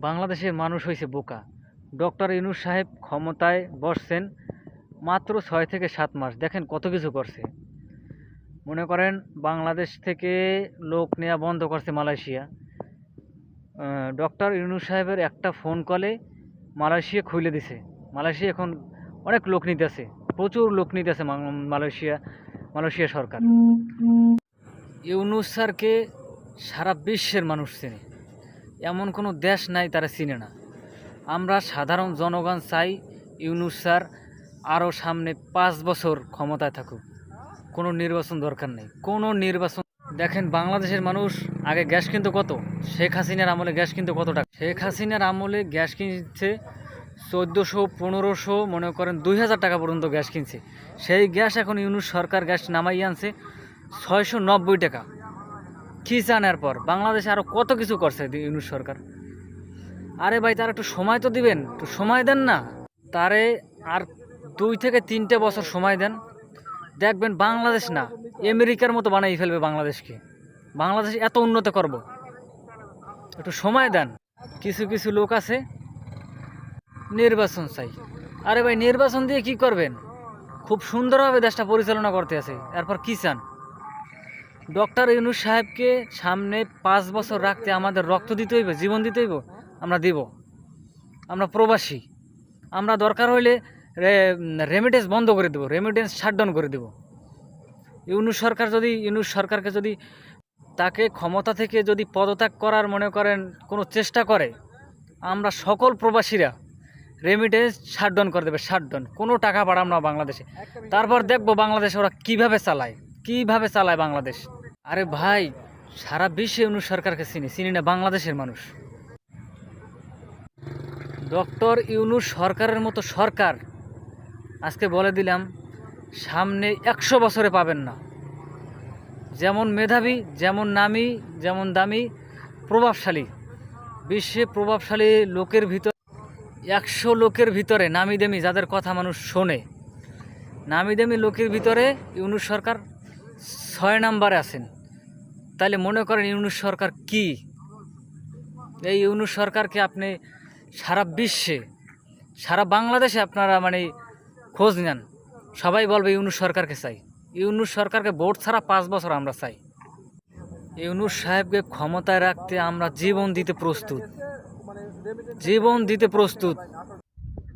বাংলাদেশের মানুষ হয়েছে বোকা। ডক্টর ইউনুস সাহেব ক্ষমতায় বসছেন মাত্র ছয় থেকে সাত মাস। দেখেন কত কিছু করছে। মনে করেন বাংলাদেশ থেকে লোক নেওয়া বন্ধ করছে মালয়েশিয়া। ডক্টর ইউনুস সাহেবের একটা ফোন কলে মালয়েশিয়া খুলে দিছে। মালয়েশিয়া এখন অনেক লোক নিতেছে প্রচুর লোক নিতেছে মা- মালয়েশিয়া মালয়েশিয়া সরকার। ইউনুস স্যারকে সারা বিশ্বের মানুষ চেনে। এমন কোনো দেশ নাই তারা চিনে না। আমরা সাধারণ জনগণ চাই ইউনুস স্যার আরও সামনে পাঁচ বছর ক্ষমতায় থাকুক। কোনো নির্বাচন দরকার নেই। কোনো নির্বাচন দেখেন, বাংলাদেশের মানুষ আগে গ্যাস কিনতো কত? শেখ হাসিনার আমলে গ্যাস কিনতো কত টাকা? শেখ হাসিনার আমলে গ্যাস কিনছে চোদ্দোশো পনেরোশো, মনে করেন দুই হাজার টাকা পর্যন্ত গ্যাস কিনছে। সেই গ্যাস এখন ইউনুস সরকার গ্যাস নামাই আনছে ছয়শো নব্বই টাকা। কী চান এরপর বাংলাদেশে আরও কত কিছু করছে ইউনুস সরকার? আরে ভাই, তার একটু সময় তো দিবেন, একটু সময় দেন না। তারে আর দুই থেকে তিনটে বছর সময় দেন। দেখবেন বাংলাদেশ না, আমেরিকার মতো বানাই ফেলবে বাংলাদেশকে। বাংলাদেশ এত উন্নত করব। একটু সময় দেন। কিছু কিছু লোক আছে, নির্বাচন চাই। আরে ভাই, নির্বাচন দিয়ে কি করবেন? খুব সুন্দরভাবে দেশটা পরিচালনা করতে আছে। এরপর কি চান? ডক্টর ইউনুস সাহেবকে সামনে পাঁচ বছর রাখতে আমাদের রক্ত দিতে হইব জীবন দিতে হইব আমরা দিব। আমরা প্রবাসী। আমরা দরকার হইলে রেমিটেন্স বন্ধ করে দেবো রেমিটেন্স শাটডাউন করে দেব। ইউনুস সরকার যদি ইউনুস সরকারকে যদি তাকে ক্ষমতা থেকে যদি পদত্যাগ করার মনে করেন কোনো চেষ্টা করে আমরা সকল প্রবাসীরা রেমিটেন্স শাটডাউন করে দেবে শাটডাউন কোনো টাকা পাঠাম না বাংলাদেশে। তারপর দেখব বাংলাদেশ ওরা কীভাবে চালায় কীভাবে চালায় বাংলাদেশ। আরে ভাই, সারা বিশ্বে ইউনুস সরকারকে চিনি চিনি না বাংলাদেশের মানুষ। ডক্টর ইউনুস সরকারের মতো সরকার আজকে বলে দিলাম, সামনে একশো বছরে পাবেন না। যেমন মেধাবী, যেমন নামি, যেমন দামি, প্রভাবশালী। বিশ্বে প্রভাবশালী লোকের ভিতর, একশো লোকের ভিতরে নামি দামি যাদের কথা মানুষ শোনে, নামি দামি লোকের ভিতরে ইউনুস সরকার ছয় নাম্বারে আছেন। তাহলে মনে করেন ইউনুস সরকার কি? এই ইউনুস সরকারকে আপনি সারা বিশ্বে, সারা বাংলাদেশে আপনারা মানে খোঁজ নেন। সবাই বলবে ইউনুস সরকারকে চাই। ইউনুস সরকারকে ভোট ছাড়া পাঁচ বছর আমরা চাই। ইউনুস সাহেবকে ক্ষমতায় রাখতে আমরা জীবন দিতে প্রস্তুত। জীবন দিতে প্রস্তুত।